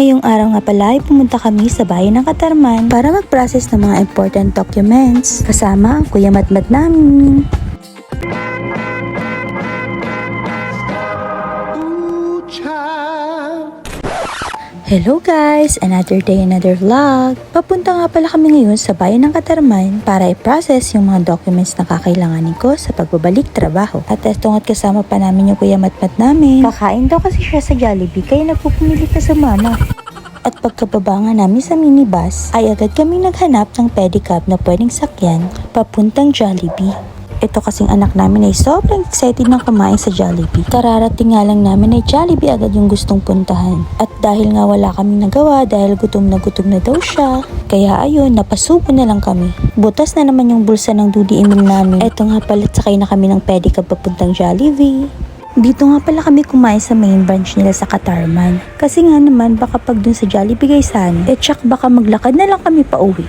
Ngayong araw nga pala ay pumunta kami sa bayan ng Katarman para mag-process ng mga important documents kasama ang kuya matmat namin. Hello guys! Another day, another vlog. Papunta nga pala kami ngayon sa bayan ng Katarman para i-process yung mga documents na kakailanganin ko sa pagbabalik trabaho. At eto nga't kasama pa namin yung kuya matmat namin. Kakain daw kasi siya sa Jollibee kaya nagpupumilit na sa mama. At pagkababa nga namin sa minibus, ay agad kami naghanap ng pedicab na pwedeng sakyan papuntang Jollibee. Ito kasing anak namin ay sobrang excited ng kumain sa Jollibee. Kararating nga lang namin ay Jollibee agad yung gustong puntahan. At dahil nga wala kaming nagawa dahil gutom na gutom na daw siya, kaya ayun, napasubo na lang kami. Butas na naman yung bulsa ng Dudi Emil namin. Ito nga palit sakay na kami ng pedicab papuntang Jollibee. Dito nga pala kami kumain sa main branch nila sa Katarman. Kasi nga naman baka pag dun sa Jollibee Gaysan, eh tsak baka maglakad na lang kami pa uwi.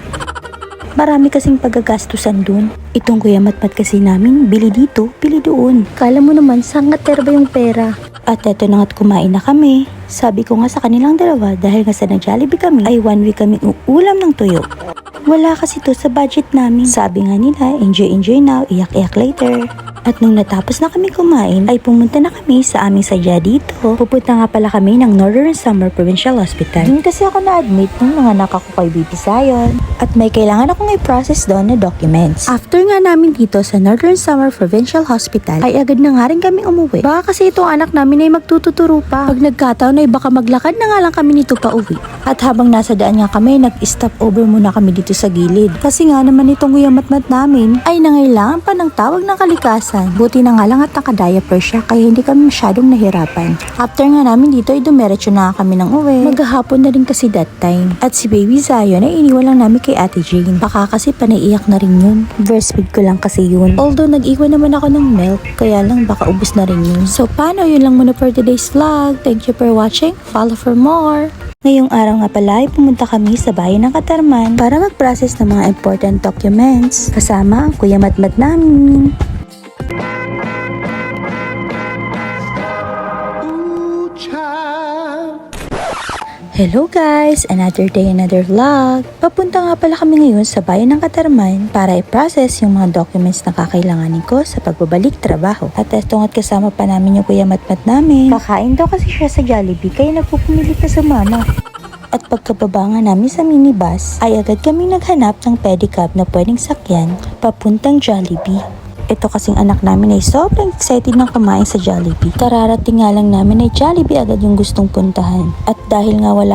Marami kasing pagagastusan dun. Itong kuya matmat kasi namin, bili dito, bili doon. Kala mo naman, saan nga ba yung pera? At eto na nga't kumain na kami. Sabi ko nga sa kanilang dalawa, dahil nga sa nag-Jollibee kami, ay one week kami uulam ng tuyo. Wala kasi to sa budget namin. Sabi nga nila, enjoy enjoy now, iyak-iyak later. At nung natapos na kami kumain, ay pumunta na kami sa aming sadya dito. Pupunta nga pala kami ng Northern Summer Provincial Hospital. Doon kasi ako na-admit nung nanganak ako kay BP Sayon. At may kailangan akong i-process doon na documents. After nga namin dito sa Northern Summer Provincial Hospital, ay agad na nga rin kami umuwi. Baka kasi itong anak namin ay magtututuro pa. Pag nagkataon ay baka maglakad na nga lang kami nito pa uwi. At habang nasa daan nga kami, nag-stop over muna kami dito sa gilid. Kasi nga naman itong kuyamat-mat namin ay nangailangan pa ng tawag ng kalikasan. Buti na nga lang at nakadiaper siya kaya hindi kami masyadong nahirapan. After nga namin dito ay dumiretso na kami ng uwi. Maghahapon na rin kasi that time. At si Baby Zion ay iniwan lang namin kay Ate Jane. Baka kasi panaiiyak na rin yun. Breastfeed ko lang kasi yun. Although nag-iwan naman ako ng milk, kaya lang baka ubos na rin yun. So paano yun lang muna for today's vlog. Thank you for watching. Follow for more. Ngayong araw nga pala ay pumunta kami sa bayan ng Katarman para mag-process ng mga important documents kasama ang kuya matmat namin. Hello guys! Another day, another vlog. Papunta nga pala kami ngayon sa bayan ng Katarman para i-process yung mga documents na kakailanganin ko sa pagbabalik trabaho. At eto nga't kasama pa namin yung kuya matmat namin. Kakain daw kasi siya sa Jollibee kaya nagpupumilit na sa mama. At pagkababa nga namin sa minibus, ay agad kami naghanap ng pedicab na pwedeng sakyan papuntang Jollibee. Ito kasing anak namin ay sobrang excited ng kumain sa Jollibee. Kararating nga lang namin ay Jollibee agad yung gustong puntahan. At dahil nga wala